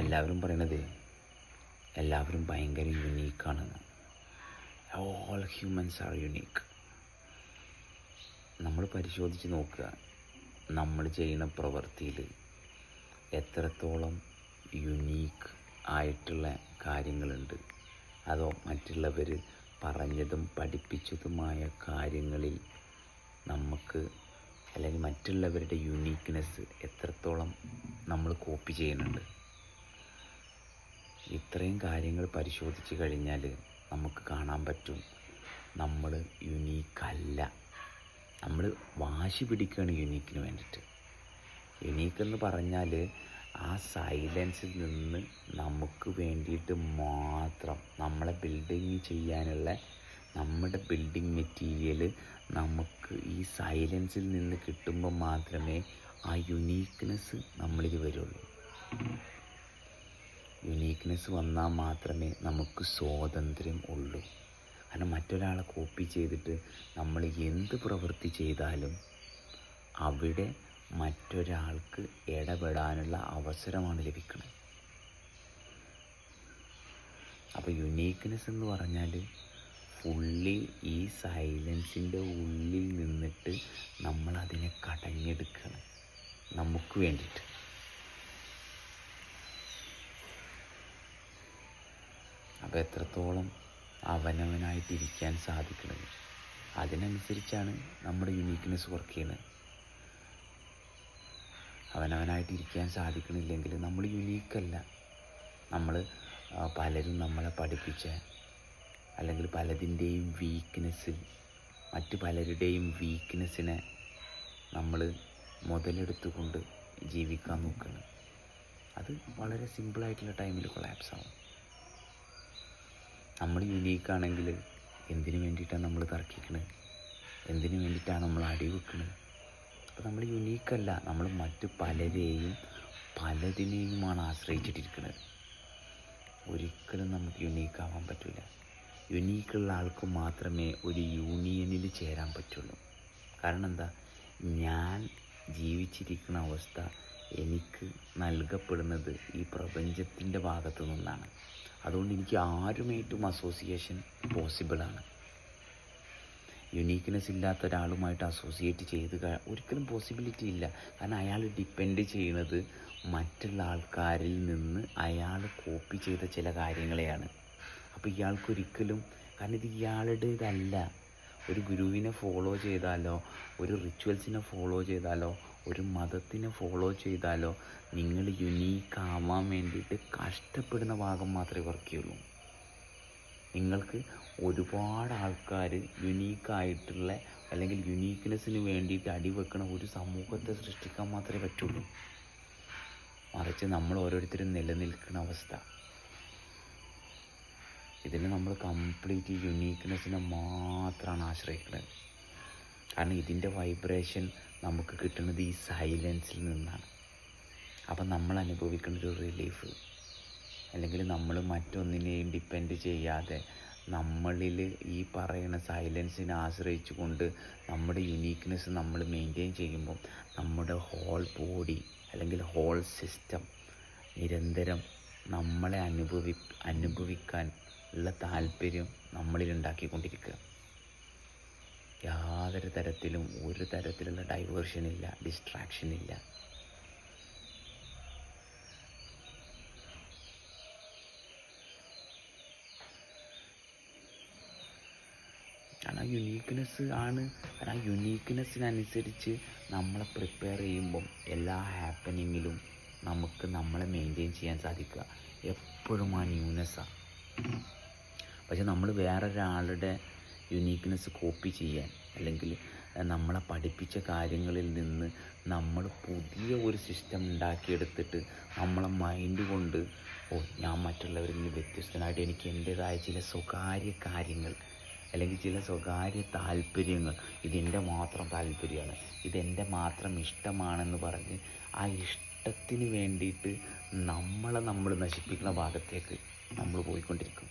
എല്ലാവരും പറയണത് എല്ലാവരും ഭയങ്കര യുണീക്കാണെന്ന് ഓൾ ഹ്യൂമൻസ് ആർ യുണീക്ക് നമ്മൾ പരിശോധിച്ച് നോക്കുക. നമ്മൾ ചെയ്യുന്ന പ്രവൃത്തിയിൽ എത്രത്തോളം യുണീക്ക് ആയിട്ടുള്ള കാര്യങ്ങളുണ്ട്. അതോ മറ്റുള്ളവർ പറഞ്ഞതും പഠിപ്പിച്ചതുമായ കാര്യങ്ങളിൽ നമുക്ക് അല്ലെങ്കിൽ മറ്റുള്ളവരുടെ യുണീക്ക്നെസ് എത്രത്തോളം നമ്മൾ കോപ്പി ചെയ്യുന്നുണ്ട്. ഇത്രയും കാര്യങ്ങൾ പരിശോധിച്ച് കഴിഞ്ഞാൽ നമുക്ക് കാണാൻ പറ്റും. നമ്മൾ യുണീക്കല്ല നമ്മൾ വാശി പിടിക്കുകയാണ് യുണീക്കിന് വേണ്ടിയിട്ട് യുണീക്ക് എന്ന് പറഞ്ഞാൽ ആ സൈലൻസിൽ നിന്ന് നമുക്ക് വേണ്ടിയിട്ട് മാത്രം നമ്മളെ ബിൽഡിങ് ചെയ്യാനുള്ള നമ്മുടെ ബിൽഡിംഗ് മെറ്റീരിയൽ നമുക്ക് ഈ സൈലൻസിൽ നിന്ന് കിട്ടുമ്പോൾ മാത്രമേ ആ യുണീക്ക്നെസ് നമ്മളിൽ വരുള്ളൂ. യുണീക്ക്നെസ് വന്നാൽ മാത്രമേ നമുക്ക് സ്വാതന്ത്ര്യം ഉള്ളൂ. കാരണം മറ്റൊരാളെ കോപ്പി ചെയ്തിട്ട് നമ്മൾ എന്ത് പ്രവൃത്തി ചെയ്താലും അവിടെ മറ്റൊരാൾക്ക് ഇടപെടാനുള്ള അവസരമാണ് ലഭിക്കുന്നത് അപ്പോൾ യുണീക്ക്നെസ് എന്ന് പറഞ്ഞാൽ ഫുള്ളി ഈ സൈലൻസിന്റെ ഉള്ളിൽ നിന്നിട്ട് നമ്മളതിനെ കടഞ്ഞെടുക്കണം. നമുക്ക് വേണ്ടിയിട്ട്. അപ്പോൾ എത്രത്തോളം അവനവനായിട്ടിരിക്കാൻ സാധിക്കുന്നത് അതിനനുസരിച്ചാണ് നമ്മുടെ യുണീക്ക്നെസ് വർക്ക് ചെയ്യുന്നത് അവനവനായിട്ട് ഇരിക്കാൻ സാധിക്കണില്ലെങ്കിൽ നമ്മൾ യുണീക്കല്ല നമ്മൾ പലരും നമ്മളെ പഠിപ്പിച്ച അല്ലെങ്കിൽ പലതിന്റെയും വീക്ക്നെസ്സിൽ മറ്റു പലരുടെയും വീക്ക്നെസ്സിനെ നമ്മൾ മുതലെടുത്തുകൊണ്ട് ജീവിക്കാൻ നോക്കണം. അത് വളരെ സിമ്പിളായിട്ടുള്ള ടൈമിൽ കൊളാപ്സ് ആവും. നമ്മൾ യുണീക്കാണെങ്കിൽ എന്തിനു വേണ്ടിയിട്ടാണ് നമ്മൾ തർക്കിക്കണത് എന്തിനു വേണ്ടിയിട്ടാണ് നമ്മൾ അടി വെക്കുന്നത് അപ്പോൾ നമ്മൾ യുണീക്കല്ല നമ്മൾ മറ്റു പലരെയും പലതിനെയുമാണ് ആശ്രയിച്ചിട്ടിരിക്കുന്നത് ഒരിക്കലും നമുക്ക് യുണീക്ക് ആവാൻ പറ്റില്ല യുണീക്കുള്ള ആൾക്ക് മാത്രമേ ഒരു യൂണിയനിൽ ചേരാൻ പറ്റുള്ളൂ. കാരണം എന്താ? ഞാൻ ജീവിച്ചിരിക്കുന്ന അവസ്ഥ എനിക്ക് നൽകപ്പെടുന്നത് ഈ പ്രപഞ്ചത്തിന്റെ ഭാഗത്തു നിന്നാണ് അതുകൊണ്ട് എനിക്ക് ആരുമായിട്ടും അസോസിയേഷൻ പോസിബിളാണ് യുണീക്ക്നെസ് ഇല്ലാത്ത ഒരാളുമായിട്ട് അസോസിയേറ്റ് ചെയ്ത് ഒരിക്കലും പോസിബിലിറ്റി ഇല്ല. കാരണം അയാൾ ഡിപ്പെൻഡ് ചെയ്യുന്നത് മറ്റുള്ള ആൾക്കാരിൽ നിന്ന് അയാൾ കോപ്പി ചെയ്ത ചില കാര്യങ്ങളെയാണ്. അപ്പോൾ ഇയാൾക്കൊരിക്കലും കാരണം ഇത് ഇയാളുടേതല്ല. ഒരു ഗുരുവിനെ ഫോളോ ചെയ്താലോ ഒരു റിച്വൽസിനെ ഫോളോ ചെയ്താലോ ഒരു മതത്തിനെ ഫോളോ ചെയ്താലോ? നിങ്ങൾ യുണീക്ക് ആവാൻ വേണ്ടിയിട്ട് കഷ്ടപ്പെടുന്ന ഭാഗം മാത്രമേ വർക്ക് ചെയ്യുള്ളൂ. നിങ്ങൾക്ക് ഒരുപാട് ആൾക്കാർ യുണീക്കായിട്ടുള്ള അല്ലെങ്കിൽ യുണീക്ക്നെസ്സിന് വേണ്ടിയിട്ട് അടിവെക്കണ ഒരു സമൂഹത്തെ സൃഷ്ടിക്കാൻ മാത്രമേ പറ്റുള്ളൂ. മറിച്ച് നമ്മൾ ഓരോരുത്തരും നിലനിൽക്കുന്ന അവസ്ഥ. ഇതിന് നമ്മൾ കംപ്ലീറ്റ് യുണീക്ക്നെസ്സിനെ മാത്രമാണ് ആശ്രയിക്കുന്നത് കാരണം ഇതിന്റെ വൈബ്രേഷൻ നമുക്ക് കിട്ടുന്നത് ഈ സൈലൻസിൽ നിന്നാണ്. അപ്പം നമ്മൾ അനുഭവിക്കുന്ന ഒരു റിലീഫ്. അല്ലെങ്കിൽ നമ്മൾ മറ്റൊന്നിനെയും ഡിപ്പെൻഡ് ചെയ്യാതെ നമ്മളിൽ ഈ പറയുന്ന സൈലൻസിനെ ആശ്രയിച്ചു കൊണ്ട് നമ്മുടെ യുണീക്ക്നെസ് നമ്മൾ മെയിന്റെയിൻ ചെയ്യുമ്പോൾ നമ്മുടെ ഹോൾ ബോഡി അല്ലെങ്കിൽ ഹോൾ സിസ്റ്റം നിരന്തരം നമ്മളെ അനുഭവി അനുഭവിക്കാൻ ഉള്ള താല്പര്യം നമ്മളിൽ ഉണ്ടാക്കിക്കൊണ്ടിരിക്കുക. യാതൊരു തരത്തിലും ഒരു തരത്തിലുള്ള ഡൈവേർഷൻ ഇല്ല ഡിസ്ട്രാക്ഷൻ ഇല്ല. കാരണം യുണീക്ക്നെസ് ആണ്. ആ യുണീക്ക്നെസ്സിനനുസരിച്ച് നമ്മളെ പ്രിപ്പയർ ചെയ്യുമ്പം എല്ലാ ഹാപ്പനിങ്ങിലും നമുക്ക് നമ്മളെ മെയിന്റെയിൻ ചെയ്യാൻ സാധിക്കുക. എപ്പോഴും ആ ന്യൂനെസ്സാണ് പക്ഷെ നമ്മൾ വേറൊരാളുടെ യുണീക്ക്നെസ് കോപ്പി ചെയ്യാൻ അല്ലെങ്കിൽ നമ്മളെ പഠിപ്പിച്ച കാര്യങ്ങളിൽ നിന്ന് നമ്മൾ പുതിയ ഒരു സിസ്റ്റം ഉണ്ടാക്കിയെടുത്തിട്ട് നമ്മളെ മൈൻഡ് കൊണ്ട് ഓ ഞാൻ മറ്റുള്ളവരിൽ നിന്ന് വ്യത്യസ്തനായിട്ട് എനിക്ക് എന്റേതായ ചില സ്വകാര്യ കാര്യങ്ങൾ അല്ലെങ്കിൽ ചില സ്വകാര്യ താല്പര്യങ്ങൾ ഇതെന്റെ മാത്രം താല്പര്യമാണ് ഇതെന്റെ മാത്രം ഇഷ്ടമാണെന്ന് പറഞ്ഞ് ആ ഇഷ്ടത്തിന് വേണ്ടിയിട്ട് നമ്മളെ നമ്മൾ നശിപ്പിക്കുന്ന ഭാഗത്തേക്ക് നമ്മൾ പോയിക്കൊണ്ടിരിക്കും.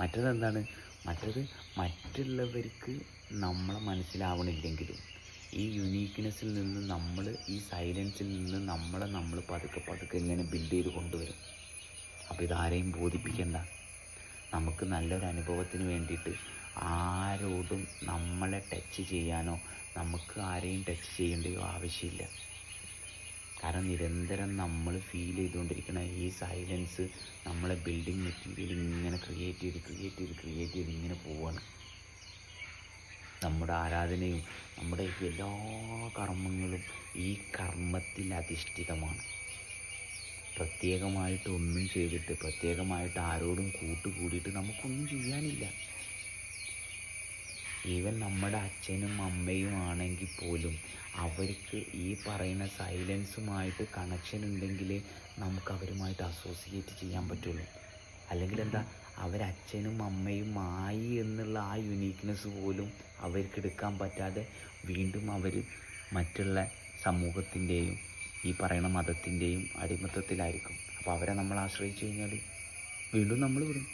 മറ്റതെന്താണ്? മറ്റത് മറ്റുള്ളവർക്ക് നമ്മളെ മനസ്സിലാവണില്ലെങ്കിലും ഈ യുണീക്ക്നെസ്സിൽ നിന്ന് നമ്മൾ ഈ സൈലൻസിൽ നിന്ന് നമ്മളെ നമ്മൾ പതുക്കെ പതുക്കെ ഇങ്ങനെ ബിൽഡ് ചെയ്ത് കൊണ്ടുവരും. അപ്പോൾ ഇതാരെയും ബോധിപ്പിക്കണ്ട. നമുക്ക് നല്ലൊരു അനുഭവത്തിന് വേണ്ടിയിട്ട് ആരോടും നമ്മളെ ടച്ച് ചെയ്യാനോ നമുക്ക് ആരെയും ടച്ച് ചെയ്യേണ്ടയോ ആവശ്യമില്ല. കാരണം നിരന്തരം നമ്മൾ ഫീൽ ചെയ്തുകൊണ്ടിരിക്കുന്ന ഈ സൈലൻസ് നമ്മളെ ബിൽഡിംഗ് മെറ്റീരിയൽ ഇങ്ങനെ ക്രിയേറ്റ് ചെയ്ത് ക്രിയേറ്റ് ചെയ്ത് ക്രിയേറ്റ് ചെയ്ത് ഇങ്ങനെ പോവാണ്. നമ്മുടെ ആരാധനയും നമ്മുടെ എല്ലാ കർമ്മങ്ങളും ഈ കർമ്മത്തിൽ അധിഷ്ഠിതമാണ്. പ്രത്യേകമായിട്ട് ഒന്നും ചെയ്തിട്ട് പ്രത്യേകമായിട്ട് ആരോടും കൂട്ടുകൂടിയിട്ട് നമുക്കൊന്നും ചെയ്യാനില്ല. ഈവൻ നമ്മുടെ അച്ഛനും അമ്മയും ആണെങ്കിൽ പോലും അവർക്ക് ഈ പറയുന്ന സൈലൻസുമായിട്ട് കണക്ഷൻ ഉണ്ടെങ്കിൽ നമുക്ക് അവരുമായിട്ട് അസോസിയേറ്റ് ചെയ്യാൻ പറ്റുള്ളൂ. അല്ലെങ്കിൽ എന്താ അവരച്ഛനും അമ്മയും ആയി എന്നുള്ള ആ യുനീക്ക്നെസ് പോലും അവർക്ക് എടുക്കാൻ പറ്റാതെ വീണ്ടും അവർ മറ്റുള്ള സമൂഹത്തിന്റെയും ഈ പറയുന്ന മതത്തിന്റെയും അടിമത്തത്തിലായിരിക്കും. അപ്പോൾ അവരെ നമ്മൾ ആശ്രയിച്ചു കഴിഞ്ഞാൽ വീണ്ടും നമ്മൾ വിടും.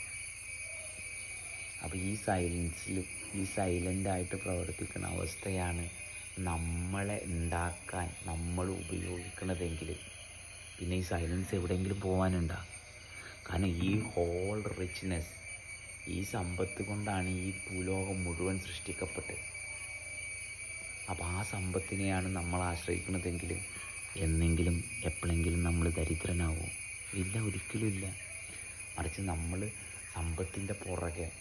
അപ്പോൾ ഈ സൈലൻസിൽ ഈ സൈലന്റായിട്ട് പ്രവർത്തിക്കുന്ന അവസ്ഥയാണ് നമ്മളെ ഉണ്ടാക്കാൻ നമ്മൾ ഉപയോഗിക്കുന്നതെങ്കിൽ പിന്നെ ഈ സൈലൻസ് എവിടെയെങ്കിലും പോകാനുണ്ടോ കാരണം ഈ ഹോൾ റിച്ച്നെസ് ഈ സമ്പത്ത് കൊണ്ടാണ് ഈ ഭൂലോകം മുഴുവൻ സൃഷ്ടിക്കപ്പെട്ടത്. അപ്പോൾ ആ സമ്പത്തിനെയാണ് നമ്മൾ ആശ്രയിക്കുന്നതെങ്കിൽ എന്നെങ്കിലും എപ്പോഴെങ്കിലും നമ്മൾ ദരിദ്രനാവും? ഇല്ല ഒരിക്കലും ഇല്ല. മറിച്ച് നമ്മൾ സമ്പത്തിന്റെ പുറകെ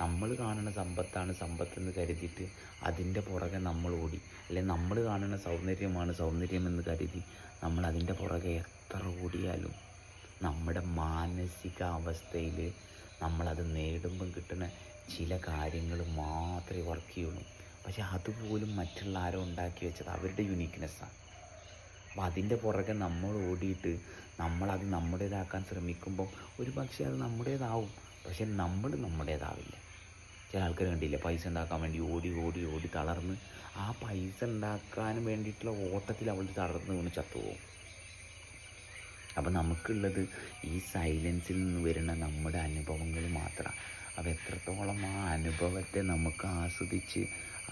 നമ്മൾ കാണുന്ന സമ്പത്താണ് സമ്പത്തെന്ന് കരുതിയിട്ട് അതിന്റെ പുറകെ നമ്മൾ ഓടി. അല്ലെങ്കിൽ നമ്മൾ കാണുന്ന സൗന്ദര്യമാണ് സൗന്ദര്യമെന്ന് കരുതി നമ്മൾ അതിന്റെ പുറകെ എത്ര ഓടിയാലും നമ്മുടെ മാനസിക അവസ്ഥയിൽ നമ്മളത് നേടുമ്പം കിട്ടുന്ന ചില കാര്യങ്ങൾ മാത്രമേ വർക്ക് ചെയ്യുള്ളൂ. പക്ഷെ അതുപോലും മറ്റുള്ള ആരോ ഉണ്ടാക്കി വെച്ചത് അവരുടെ യുണീക്ക്നെസ്സാണ് അപ്പോൾ അതിന്റെ പുറകെ നമ്മൾ ഓടിയിട്ട് നമ്മളത് നമ്മുടേതാക്കാൻ ശ്രമിക്കുമ്പോൾ ഒരു പക്ഷേ അത് നമ്മുടേതാവും. പക്ഷെ നമ്മൾ നമ്മുടേതാവില്ല. ചില ആൾക്കാർ കണ്ടില്ല? പൈസ ഉണ്ടാക്കാൻ വേണ്ടി ഓടി ഓടി ഓടി തളർന്ന്. ആ പൈസ ഉണ്ടാക്കാൻ വേണ്ടിയിട്ടുള്ള ഓട്ടത്തിൽ അവൾ തളർന്ന് വീണ് ചത്തുപോകും. അപ്പം നമുക്കുള്ളത് ഈ സൈലൻസിൽ നിന്ന് വരുന്ന നമ്മുടെ അനുഭവങ്ങൾ മാത്രമാണ് അപ്പോൾ എത്രത്തോളം ആ അനുഭവത്തെ നമുക്ക് ആസ്വദിച്ച്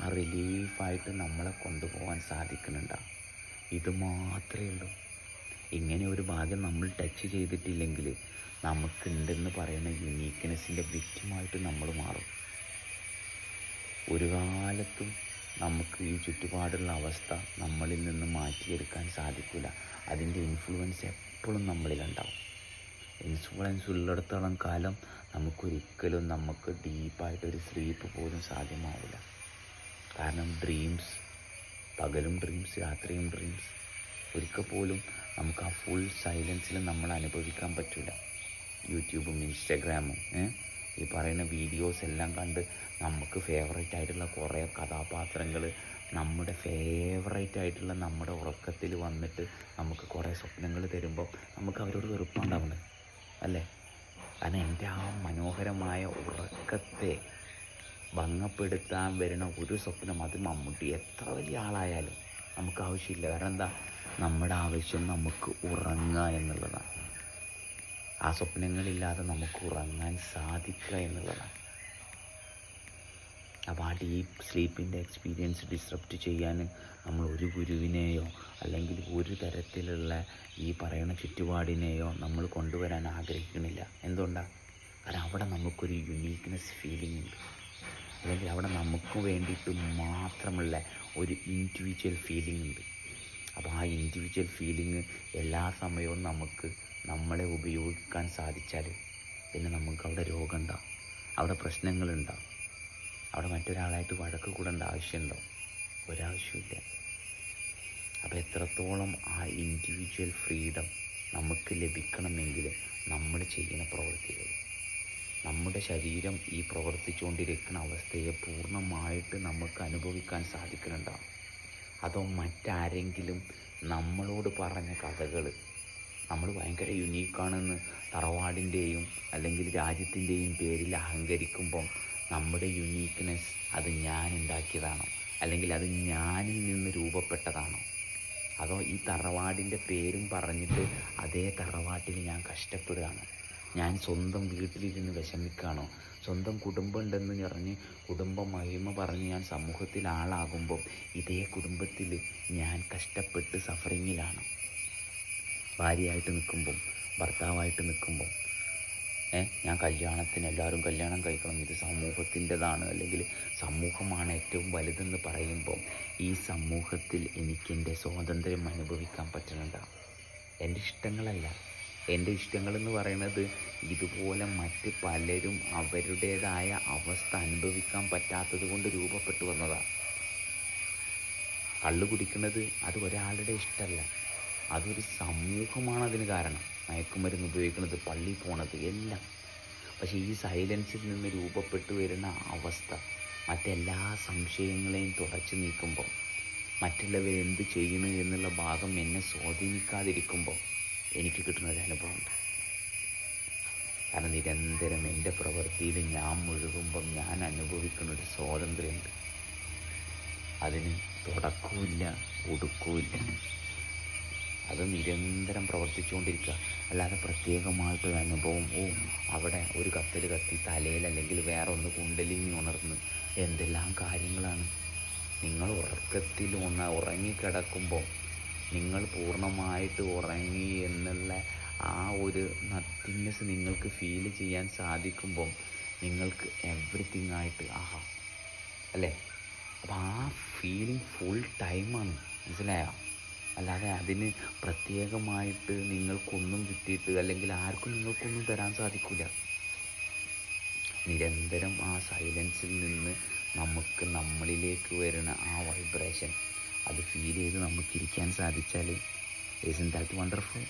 ആ റിലീഫായിട്ട് നമ്മളെ കൊണ്ടുപോകാൻ സാധിക്കുന്നുണ്ടാവും ഇത് മാത്രമേ ഉള്ളൂ. ഇങ്ങനെ ഒരു ഭാഗ്യം നമ്മൾ ടച്ച് ചെയ്തിട്ടില്ലെങ്കിൽ നമുക്കുണ്ടെന്ന് പറയുന്ന യുണീക്ക്നെസ്സിന്റെ വിക്റ്റിമായിട്ട് നമ്മൾ മാറും. ഒരു കാലത്തും നമുക്ക് ഈ ചുറ്റുപാടുള്ള അവസ്ഥ നമ്മളിൽ നിന്ന് മാറ്റിയെടുക്കാൻ സാധിക്കില്ല അതിന്റെ ഇൻഫ്ലുവൻസ് എപ്പോഴും നമ്മളിലുണ്ടാവും. ഇൻഫ്ലുവൻസ് ഉള്ളിടത്തോളം കാലം നമുക്കൊരിക്കലും നമുക്ക് ഡീപ്പായിട്ടൊരു സ്ലീപ്പ് പോലും സാധ്യമാവില്ല. കാരണം ഡ്രീംസ് പകലും ഡ്രീംസ് രാത്രിയും ഡ്രീംസ് ഒരിക്കൽ പോലും നമുക്ക് ആ ഫുൾ സൈലൻസിൽ നമ്മൾ അനുഭവിക്കാൻ പറ്റില്ല യൂട്യൂബും ഇൻസ്റ്റാഗ്രാമും ഏ? ഈ പറയുന്ന വീഡിയോസ് എല്ലാം കണ്ട് നമുക്ക് ഫേവറേറ്റ് ആയിട്ടുള്ള കുറേ കഥാപാത്രങ്ങൾ നമ്മുടെ ഫേവറേറ്റ് ആയിട്ടുള്ള നമ്മുടെ ഉറക്കത്തിൽ വന്നിട്ട് നമുക്ക് കുറേ സ്വപ്നങ്ങൾ തരുമ്പോൾ നമുക്ക് അവരോട് വെറുപ്പുണ്ടാവുന്നത് അല്ലേ? കാരണം എന്റെ ആ മനോഹരമായ ഉറക്കത്തെ ഭംഗപ്പെടുത്താൻ വരുന്ന ഒരു സ്വപ്നം അത് മമ്മൂട്ടി എത്ര വലിയ ആളായാലും നമുക്ക് ആവശ്യമില്ല. കാരണം എന്താ? നമ്മുടെ ആവശ്യം നമുക്ക് ഉറങ്ങുക എന്നുള്ളതാണ്. ആ സ്വപ്നങ്ങളില്ലാതെ നമുക്ക് ഉറങ്ങാൻ സാധിക്കുക എന്നുള്ളതാണ്. അപ്പോൾ ആ ഡീപ്പ് സ്ലീപ്പിന്റെ എക്സ്പീരിയൻസ് ഡിസ്റപ്റ്റ് ചെയ്യാൻ നമ്മൾ ഒരു ഗുരുവിനെയോ അല്ലെങ്കിൽ ഒരു തരത്തിലുള്ള ഈ പറയുന്ന ചുറ്റുപാടിനെയോ നമ്മൾ കൊണ്ടുവരാൻ ആഗ്രഹിക്കുന്നില്ല. എന്തുകൊണ്ടാണ് കാരണം അവിടെ നമുക്കൊരു യുണീക്ക്നെസ് ഫീലിംഗ് ഉണ്ട്. അല്ലെങ്കിൽ അവിടെ നമുക്ക് വേണ്ടിയിട്ട് മാത്രമുള്ള ഒരു ഇൻഡിവിജ്വൽ ഫീലിംഗ് ഉണ്ട്. അപ്പോൾ ആ ഇൻഡിവിജ്വൽ ഫീലിംഗ് എല്ലാ സമയവും നമുക്ക് നമ്മളെ ഉപയോഗിക്കാൻ സാധിച്ചാൽ പിന്നെ നമുക്ക് അവിടെ രോഗമുണ്ടാവും അവിടെ പ്രശ്നങ്ങളുണ്ടാവും അവിടെ മറ്റൊരാളായിട്ട് വഴക്ക് കൂടേണ്ട ആവശ്യമുണ്ടോ? ഒരാവശ്യമില്ല അപ്പോൾ എത്രത്തോളം ആ ഇൻഡിവിജ്വൽ ഫ്രീഡം നമുക്ക് ലഭിക്കണമെങ്കിൽ നമ്മൾ ചെയ്യുന്ന പ്രവൃത്തികൾ നമ്മുടെ ശരീരം ഈ പ്രവർത്തിച്ചുകൊണ്ടിരിക്കുന്ന അവസ്ഥയെ പൂർണമായിട്ട് നമുക്ക് അനുഭവിക്കാൻ സാധിക്കുന്നുണ്ടാവും അതോ മറ്റാരെങ്കിലും നമ്മളോട് പറഞ്ഞ കഥകൾ നമ്മൾ ഭയങ്കര യുണീക്കാണെന്ന് തറവാടിന്റെയും അല്ലെങ്കിൽ രാജ്യത്തിന്റെയും പേരിൽ അഹങ്കരിക്കുമ്പം നമ്മുടെ യുണീക്ക്നെസ് അത് ഞാൻ ഉണ്ടാക്കിയതാണോ. അല്ലെങ്കിൽ അത് ഞാനിൽ നിന്ന് രൂപപ്പെട്ടതാണോ. അതോ ഈ തറവാടിന്റെ പേരും പറഞ്ഞിട്ട് അതേ തറവാട്ടിൽ ഞാൻ കഷ്ടപ്പെടുകയാണ്. ഞാൻ സ്വന്തം വീട്ടിലിരുന്ന് വിഷമിക്കുകയാണോ. സ്വന്തം കുടുംബം ഉണ്ടെന്ന് പറഞ്ഞ് കുടുംബ മഹിമ പറഞ്ഞ് ഞാൻ സമൂഹത്തിൽ ആളാകുമ്പോൾ ഇതേ കുടുംബത്തിൽ ഞാൻ കഷ്ടപ്പെട്ട് സഫറിങ്ങിലാണ് ഭാര്യയായിട്ട് നിൽക്കുമ്പം ഭർത്താവായിട്ട് നിൽക്കുമ്പം ഏഹ് ഞാൻ കല്യാണത്തിന് എല്ലാവരും കല്യാണം കഴിക്കണം. ഇത് സമൂഹത്തിന്റെതാണ്. അല്ലെങ്കിൽ സമൂഹമാണ് ഏറ്റവും വലുതെന്ന് പറയുമ്പോൾ ഈ സമൂഹത്തിൽ എനിക്കെന്റെ സ്വാതന്ത്ര്യം അനുഭവിക്കാൻ പറ്റുന്നുണ്ട് എന്റെ ഇഷ്ടങ്ങളല്ല. എന്റെ ഇഷ്ടങ്ങളെന്ന് പറയുന്നത് ഇതുപോലെ മറ്റ് പലരും അവരുടേതായ അവസ്ഥ അനുഭവിക്കാൻ പറ്റാത്തത് കൊണ്ട് രൂപപ്പെട്ടു വന്നതാണ് കള്ളു കുടിക്കുന്നത് അത് ഒരാളുടെ ഇഷ്ടമല്ല അതൊരു സമൂഹമാണ് അതിന് കാരണം. മയക്കുമരുന്ന് ഉപയോഗിക്കുന്നത് പള്ളി പോണത് എല്ലാം. പക്ഷേ ഈ സൈലൻസിൽ നിന്ന് രൂപപ്പെട്ടു വരുന്ന അവസ്ഥ മറ്റെല്ലാ സംശയങ്ങളെയും തുടച്ചു നീക്കുമ്പോൾ മറ്റുള്ളവർ എന്ത് ചെയ്യുന്നു എന്നുള്ള ഭാഗം എന്നെ സ്വാധീനിക്കാതിരിക്കുമ്പോൾ എനിക്ക് കിട്ടുന്ന ഒരു അനുഭവമുണ്ട്. കാരണം നിരന്തരം എന്റെ പ്രവൃത്തിയിൽ ഞാൻ മുഴുകുമ്പം ഞാൻ അനുഭവിക്കുന്ന ഒരു സ്വാതന്ത്ര്യമുണ്ട്. അതിന് തുടക്കവുമില്ല ഒടുക്കവുമില്ല അത് നിരന്തരം പ്രവർത്തിച്ചുകൊണ്ടിരിക്കുക. അല്ലാതെ പ്രത്യേകമായിട്ടൊരു അനുഭവം ഓ അവിടെ ഒരു കത്തൽ കത്തി തലയിൽ അല്ലെങ്കിൽ വേറെ ഒന്ന് കുണ്ടലിങ്ങി ഉണർന്ന്. എന്തെല്ലാം കാര്യങ്ങളാണ്. നിങ്ങൾ ഉറക്കത്തിൽ ഒന്ന് ഉറങ്ങിക്കിടക്കുമ്പോൾ നിങ്ങൾ പൂർണമായിട്ട് ഉറങ്ങി എന്നുള്ള ആ ഒരു നത്തിങ്നെസ് നിങ്ങൾക്ക് ഫീൽ ചെയ്യാൻ സാധിക്കുമ്പം നിങ്ങൾക്ക് എവറിത്തിങ് ആയിട്ട് ആഹാ അല്ലേ? അപ്പോൾ ആ ഫീലിംഗ് ഫുൾ ടൈമാണ് മനസ്സിലായോ? അല്ലാതെ അതിന് പ്രത്യേകമായിട്ട് നിങ്ങൾക്കൊന്നും കിട്ടിയിട്ട് അല്ലെങ്കിൽ ആർക്കും നിങ്ങൾക്കൊന്നും തരാൻ സാധിക്കില്ല നിരന്തരം ആ സൈലൻസിൽ നിന്ന് നമുക്ക് നമ്മളിലേക്ക് വരുന്ന ആ വൈബ്രേഷൻ അത് ഫീൽ ചെയ്ത് നമുക്കിരിക്കാൻ സാധിച്ചാൽ ഇസ് ദാറ്റ് വണ്ടർഫുൾ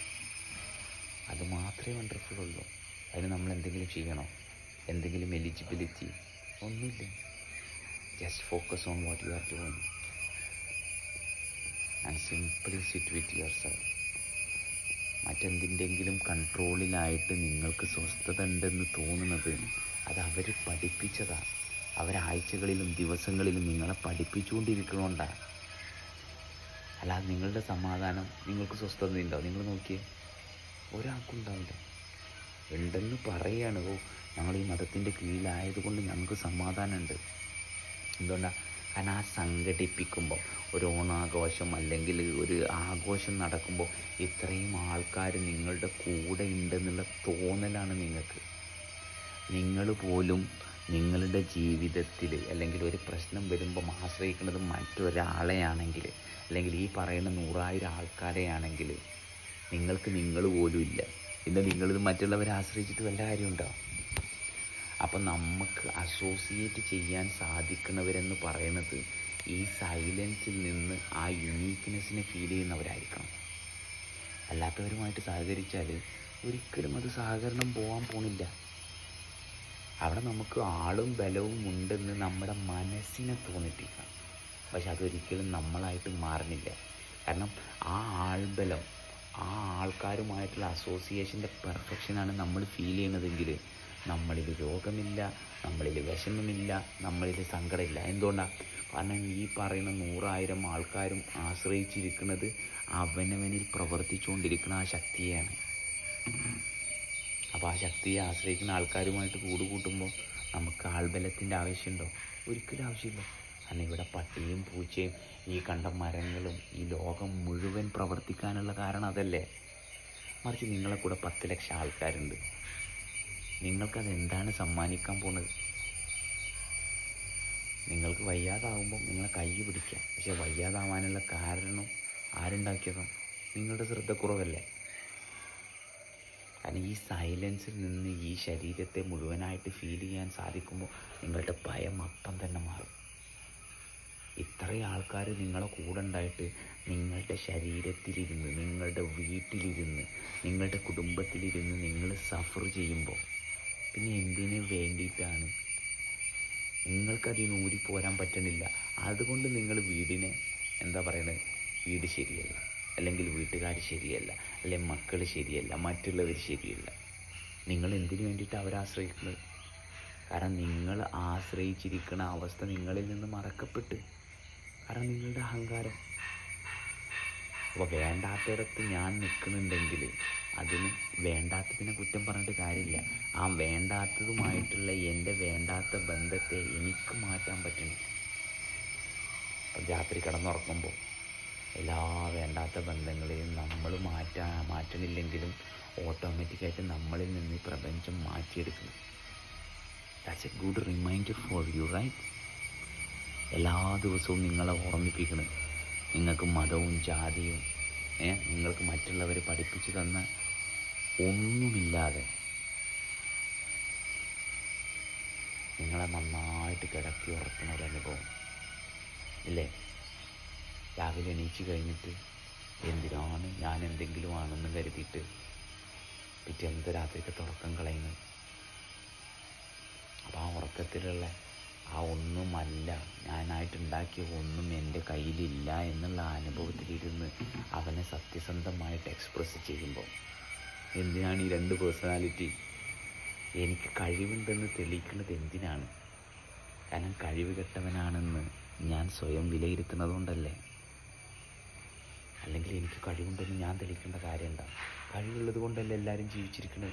അത് മാത്രമേ വണ്ടർഫുൾ ഉള്ളൂ. അതിന് നമ്മൾ എന്തെങ്കിലും ചെയ്യണോ? എന്തെങ്കിലും എലിജിബിലിറ്റി ഒന്നുമില്ല. Just focus on what you are doing and simply sit with your self മറ്റെന്തിന്റെങ്കിലും കൺട്രോളിലായിട്ട് നിങ്ങൾക്ക് സ്വസ്ഥത ഉണ്ടെന്ന് തോന്നുന്നത് അത് അവർ പഠിപ്പിച്ചതാണ് അവരാഴ്ചകളിലും ദിവസങ്ങളിലും നിങ്ങളെ പഠിപ്പിച്ചുകൊണ്ടിരിക്കണോണ്ടാണ് അല്ലാതെ നിങ്ങളുടെ സമാധാനം നിങ്ങൾക്ക് സ്വസ്ഥത ഉണ്ടോ? നിങ്ങൾ നോക്കിയേ ഒരാൾക്കും ഉണ്ടാവില്ല ഉണ്ടെന്ന് പറയുകയാണ് ഓ ഞങ്ങൾ ഈ മതത്തിന്റെ കീഴിലായതുകൊണ്ട് ഞങ്ങൾക്ക് സമാധാനമുണ്ട്. എന്തുകൊണ്ടാണ് കാരണം ആ സംഘടിപ്പിക്കുമ്പോൾ ഒരു ഓണാഘോഷം അല്ലെങ്കിൽ ഒരു ആഘോഷം നടക്കുമ്പോൾ ഇത്രയും ആൾക്കാർ നിങ്ങളുടെ കൂടെ ഉണ്ടെന്നുള്ള തോന്നലാണ് നിങ്ങൾക്ക്. നിങ്ങൾ പോലും നിങ്ങളുടെ ജീവിതത്തിൽ അല്ലെങ്കിൽ ഒരു പ്രശ്നം വരുമ്പം ആശ്രയിക്കുന്നത് മറ്റൊരാളെയാണെങ്കിൽ അല്ലെങ്കിൽ ഈ പറയുന്ന നൂറായിരം ആൾക്കാരെയാണെങ്കിൽ നിങ്ങൾക്ക് നിങ്ങൾ പോലും ഇല്ല. പിന്നെ നിങ്ങളിത് മറ്റുള്ളവരെ ആശ്രയിച്ചിട്ട് വല്ല കാര്യമുണ്ടോ? അപ്പം നമുക്ക് അസോസിയേറ്റ് ചെയ്യാൻ സാധിക്കുന്നവരെന്ന് പറയുന്നത് ഈ സൈലൻസിൽ നിന്ന് ആ യുണീക്ക്നെസ്സിനെ ഫീൽ ചെയ്യുന്നവരായിരിക്കണം. അല്ലാത്തവരുമായിട്ട് സഹകരിച്ചാൽ ഒരിക്കലും അത് സഹകരണം പോകാൻ പോണില്ല. അവിടെ നമുക്ക് ആളും ബലവും ഉണ്ടെന്ന് നമ്മുടെ മനസ്സിനെ തോന്നിപ്പിക്കാം. പക്ഷെ അതൊരിക്കലും നമ്മളായിട്ട് മാറുന്നില്ല. കാരണം ആ ആൾബലം ആ ആൾക്കാരുമായിട്ടുള്ള അസോസിയേഷന്റെ പെർഫെക്ഷനാണ് നമ്മൾ ഫീൽ ചെയ്യണതെങ്കിൽ നമ്മളിൽ രോഗമില്ല നമ്മളിൽ വിഷമമില്ല നമ്മളിൽ സങ്കടമില്ല. എന്തുകൊണ്ടാണ് കാരണം ഈ പറയുന്ന നൂറായിരം ആൾക്കാരും ആശ്രയിച്ചിരിക്കുന്നത് അവനവനിൽ പ്രവർത്തിച്ചുകൊണ്ടിരിക്കുന്ന ആ ശക്തിയാണ് അപ്പോൾ ആ ശക്തിയെ ആശ്രയിക്കുന്ന ആൾക്കാരുമായിട്ട് കൂടുകൂട്ടുമ്പോൾ നമുക്ക് ആൾബലത്തിന്റെ ആവശ്യമുണ്ടോ? ഒരിക്കലും ആവശ്യമില്ല. കാരണം ഇവിടെ പട്ടിയും പൂച്ചയും ഈ കണ്ട മരങ്ങളും ഈ ലോകം മുഴുവൻ പ്രവർത്തിക്കാനുള്ള കാരണം അതല്ലേ? മറിച്ച് നിങ്ങളെ കൂടെ പത്ത് ലക്ഷം ആൾക്കാരുണ്ട്. നിങ്ങൾക്കത് എന്താണ് സമ്മാനിക്കാൻ പോണത്? നിങ്ങൾക്ക് വയ്യാതാവുമ്പോൾ നിങ്ങളെ കൈ പിടിക്കാം. പക്ഷെ വയ്യാതാവാനുള്ള കാരണം ആരുണ്ടാക്കിയതും നിങ്ങളുടെ ശ്രദ്ധക്കുറവല്ലേ? കാരണം ഈ സൈലൻസിൽ നിന്ന് ഈ ശരീരത്തെ മുഴുവനായിട്ട് ഫീൽ ചെയ്യാൻ സാധിക്കുമ്പോൾ നിങ്ങളുടെ ഭയം അപ്പം തന്നെ മാറും. ഇത്രയും ആൾക്കാർ നിങ്ങളെ കൂടെ ഉണ്ടായിട്ട് നിങ്ങളുടെ ശരീരത്തിലിരുന്ന് നിങ്ങളുടെ വീട്ടിലിരുന്ന് നിങ്ങളുടെ കുടുംബത്തിലിരുന്ന് നിങ്ങൾ സഫർ ചെയ്യുമ്പോൾ പിന്നെ എന്തിന് വേണ്ടിയിട്ടാണ്? നിങ്ങൾക്കതിൽ നിന്ന് ഊരിപ്പോരാൻ പറ്റണില്ല. അതുകൊണ്ട് നിങ്ങൾ വീടിനെ എന്താ പറയണത് വീട് ശരിയല്ല. അല്ലെങ്കിൽ വീട്ടുകാർ ശരിയല്ല. അല്ലെങ്കിൽ മക്കൾ ശരിയല്ല. മറ്റുള്ളവർ ശരിയല്ല. നിങ്ങൾ എന്തിനു വേണ്ടിയിട്ട് അവരെ ആശ്രയിക്കുന്നത്? കാരണം നിങ്ങൾ ആശ്രയിച്ചിരിക്കുന്ന അവസ്ഥ നിങ്ങളിൽ നിന്ന് മറക്കപ്പെട്ട്. കാരണം നിങ്ങളുടെ അഹങ്കാരം. അപ്പോൾ വേണ്ടാത്തിടത്ത് ഞാൻ നിൽക്കുന്നുണ്ടെങ്കിൽ അതിന് വേണ്ടാത്തതിനെ കുറ്റം പറഞ്ഞിട്ട് കാര്യമില്ല. ആ വേണ്ടാത്തതുമായിട്ടുള്ള എന്റെ വേണ്ടാത്ത ബന്ധത്തെ എനിക്ക് മാറ്റാൻ പറ്റണം. രാത്രി കിടന്നുറങ്ങുമ്പോൾ എല്ലാ വേണ്ടാത്ത ബന്ധങ്ങളെയും നമ്മൾ മാറ്റാ മാറ്റണില്ലെങ്കിലും ഓട്ടോമാറ്റിക്കായിട്ട് നമ്മളിൽ നിന്ന് ഈ പ്രപഞ്ചം മാറ്റിയെടുക്കുന്നു. That's a good reminder for you right എല്ലാ ദിവസവും നിങ്ങളെ ഓർമ്മിപ്പിക്കണം. നിങ്ങൾക്ക് മതവും ജാതിയും ഏ നിങ്ങൾക്ക് മറ്റുള്ളവർ പഠിപ്പിച്ചു തന്ന ഒന്നുമില്ലാതെ നിങ്ങളെ നന്നായിട്ട് കിടക്കി ഉറക്കുന്ന ഒരു അനുഭവം. ഇല്ലേ? രാവിലെ എണീച്ച് കഴിഞ്ഞിട്ട് എന്തിനാണ് ഞാൻ എന്തെങ്കിലും ആണെന്ന് കരുതിയിട്ട് പിറ്റേന്നത്തെ രാത്രിക്ക് തുറക്കം കളയുന്നത്? അപ്പോൾ ആ ഉറക്കത്തിലുള്ള ആ ഒന്നുമല്ല. ഞാനായിട്ടുണ്ടാക്കിയ ഒന്നും എന്റെ കയ്യിലില്ല എന്നുള്ള അനുഭവത്തിലിരുന്ന് അവനെ സത്യസന്ധമായിട്ട് എക്സ്പ്രസ് ചെയ്യുമ്പോൾ എന്തിനാണ് ഈ രണ്ട് പേഴ്സണാലിറ്റി എനിക്ക് കഴിവുണ്ടെന്ന് തെളിയിക്കുന്നത് എന്തിനാണ്? കാരണം കഴിവ് കെട്ടവനാണെന്ന് ഞാൻ സ്വയം വിലയിരുത്തുന്നതുകൊണ്ടല്ലേ? അല്ലെങ്കിൽ എനിക്ക് കഴിവുണ്ടെന്ന് ഞാൻ തെളിയിക്കേണ്ട കാര്യം എന്താ? കഴിവുള്ളത് കൊണ്ടല്ലേ എല്ലാവരും ജീവിച്ചിരിക്കുന്നത്?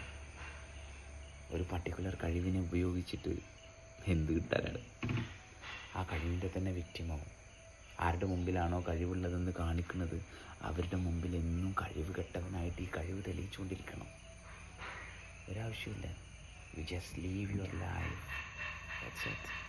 ഒരു പർട്ടിക്കുലർ കഴിവിനെ ഉപയോഗിച്ചിട്ട് എന്ത് കിട്ടാനാണ്? ആ കഴിവിന്റെ തന്നെ വ്യക്തിമാവും. ആരുടെ മുമ്പിലാണോ കഴിവുള്ളതെന്ന് കാണിക്കുന്നത് അവരുടെ മുമ്പിൽ എന്നും കഴിവ് കെട്ടവനായിട്ട് ഈ കഴിവ് തെളിയിച്ചുകൊണ്ടിരിക്കണം. ഒരാവശ്യമില്ല you just leave your life that's it